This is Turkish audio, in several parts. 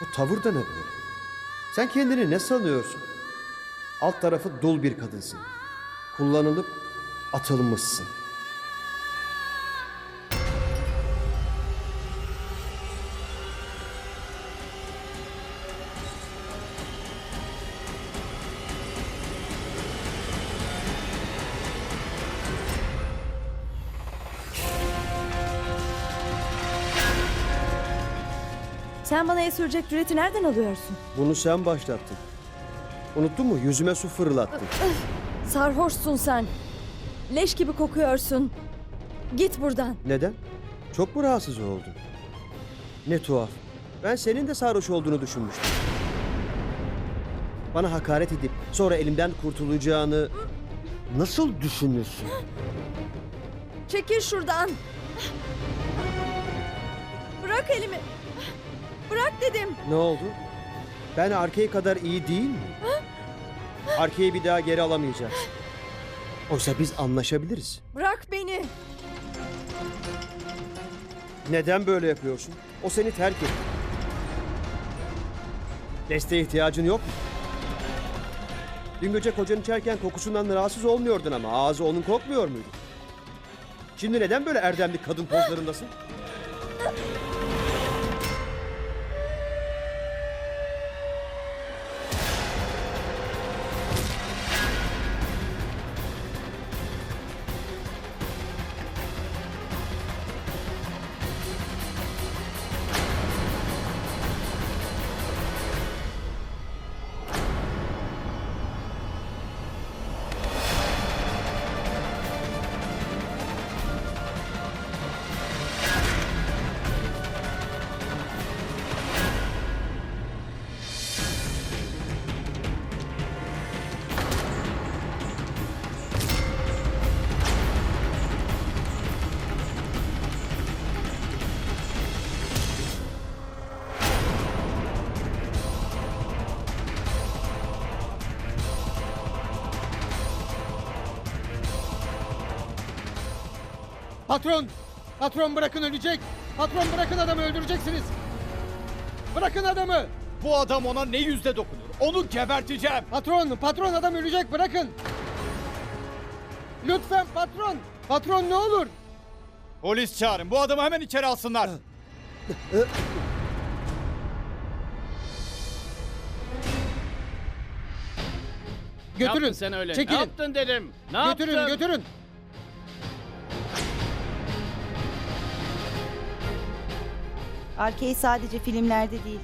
Bu tavır da ne böyle? Sen kendini ne sanıyorsun? Alt tarafı dul bir kadınsın. Kullanılıp atılmışsın. Sen bana el sürecek cüreti nereden alıyorsun? Bunu sen başlattın. Unuttun mu? Yüzüme su fırlattın. Sarhoşsun sen. Leş gibi kokuyorsun. Git buradan. Neden? Çok mu rahatsız oldun? Ne tuhaf. Ben senin de sarhoş olduğunu düşünmüştüm. Bana hakaret edip sonra elimden kurtulacağını nasıl düşünürsün? Çekil şuradan. Bırak elimi. Bırak dedim. Ne oldu? Ben arkayı kadar iyi değil mi? Arkayı bir daha geri alamayacağız. Oysa biz anlaşabiliriz. Bırak beni. Neden böyle yapıyorsun? O seni terk etti. Desteğe ihtiyacın yok mu? Dün gece kocan içerken kokusundan rahatsız olmuyordun ama ağzı onun kokmuyor muydu? Şimdi neden böyle erdemli kadın pozlarındasın? Patron! Patron bırakın ölecek! Patron bırakın adamı öldüreceksiniz! Bırakın adamı! Bu adam ona ne yüzde dokunur? Onu geberteceğim. Patron! Patron adam ölecek bırakın! Lütfen patron! Patron ne olur! Polis çağırın. Bu adamı hemen içeri alsınlar. Götürün! yaptın sen öyle? Çekilin! Ne yaptın dedim. Ne götürün yaptın? götürün! Arkey sadece filmlerde değil.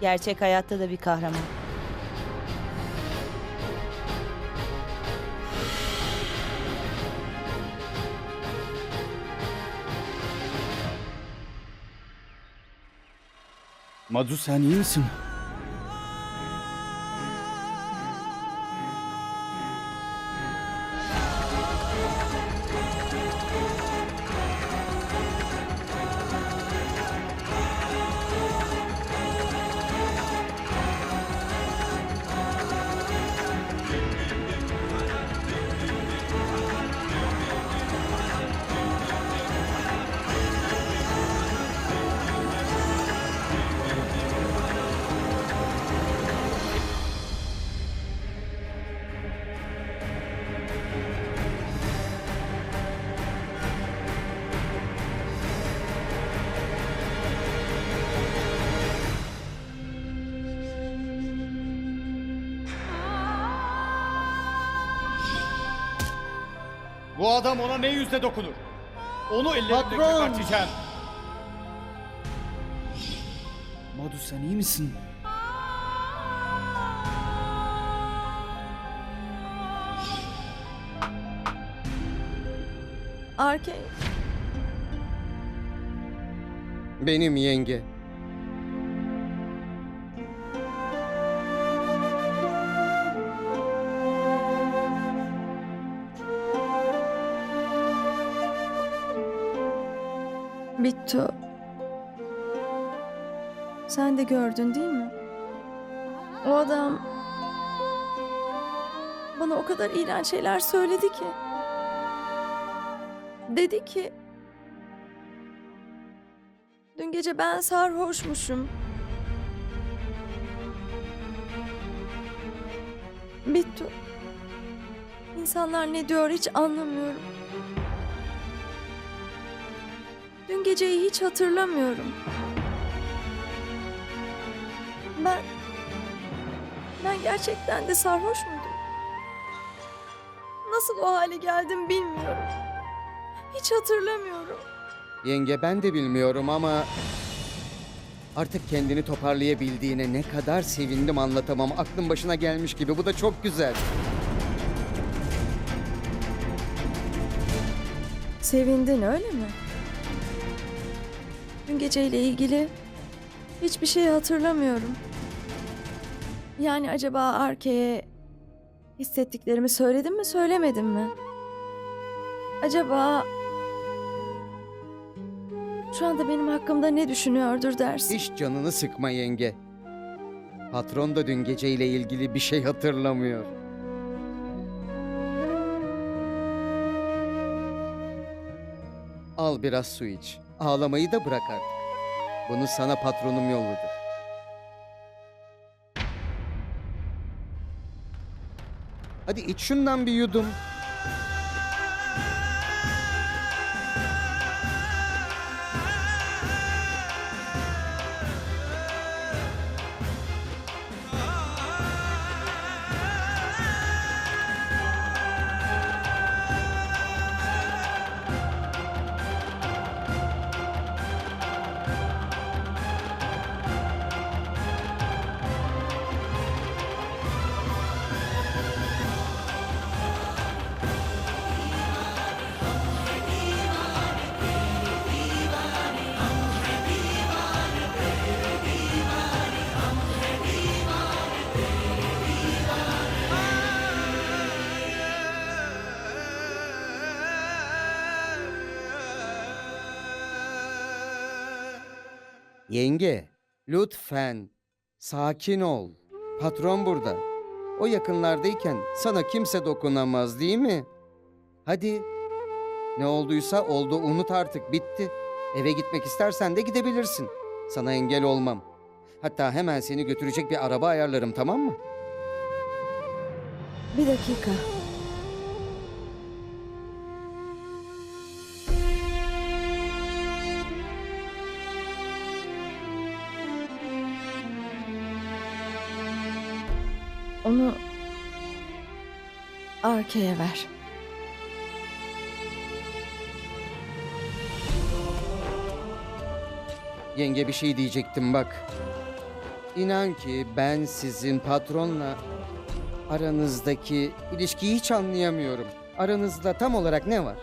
Gerçek hayatta da bir kahraman. Madu sen iyi misin? Bu adam ona ne yüzde dokunur? Onu ellerimle Patron! geberteceğim. Madu sen iyi misin? Arkey. Benim yenge. Bittu. Sen de gördün değil mi? O adam bana o kadar iğrenç şeyler söyledi ki. Dedi ki Dün gece ben sarhoşmuşum. Bittu. İnsanlar ne diyor hiç anlamıyorum. Dün geceyi hiç hatırlamıyorum. Ben... Ben gerçekten de sarhoş muydum? Nasıl o hale geldim bilmiyorum. Hiç hatırlamıyorum. Yenge ben de bilmiyorum ama artık kendini toparlayabildiğine ne kadar sevindim anlatamam. Aklım başına gelmiş gibi. Bu da çok güzel. Sevindin öyle mi? Dün geceyle ilgili hiçbir şey hatırlamıyorum. Yani acaba Arke'ye hissettiklerimi söyledim mi söylemedim mi? Acaba şu anda benim hakkımda ne düşünüyordur dersin? Hiç canını sıkma yenge. Patron da dün geceyle ilgili bir şey hatırlamıyor. Al biraz su iç. Ağlamayı da bırak artık. Bunu sana patronum yolladı. Hadi iç şundan bir yudum. Yenge, lütfen sakin ol. Patron burada. O yakınlardayken sana kimse dokunamaz değil mi? Hadi. Ne olduysa oldu unut artık bitti. Eve gitmek istersen de gidebilirsin. Sana engel olmam. Hatta hemen seni götürecek bir araba ayarlarım tamam mı? Bir dakika. Arke'ye ver. Yenge bir şey diyecektim bak. İnan ki ben sizin patronla aranızdaki ilişkiyi hiç anlayamıyorum. Aranızda tam olarak ne var?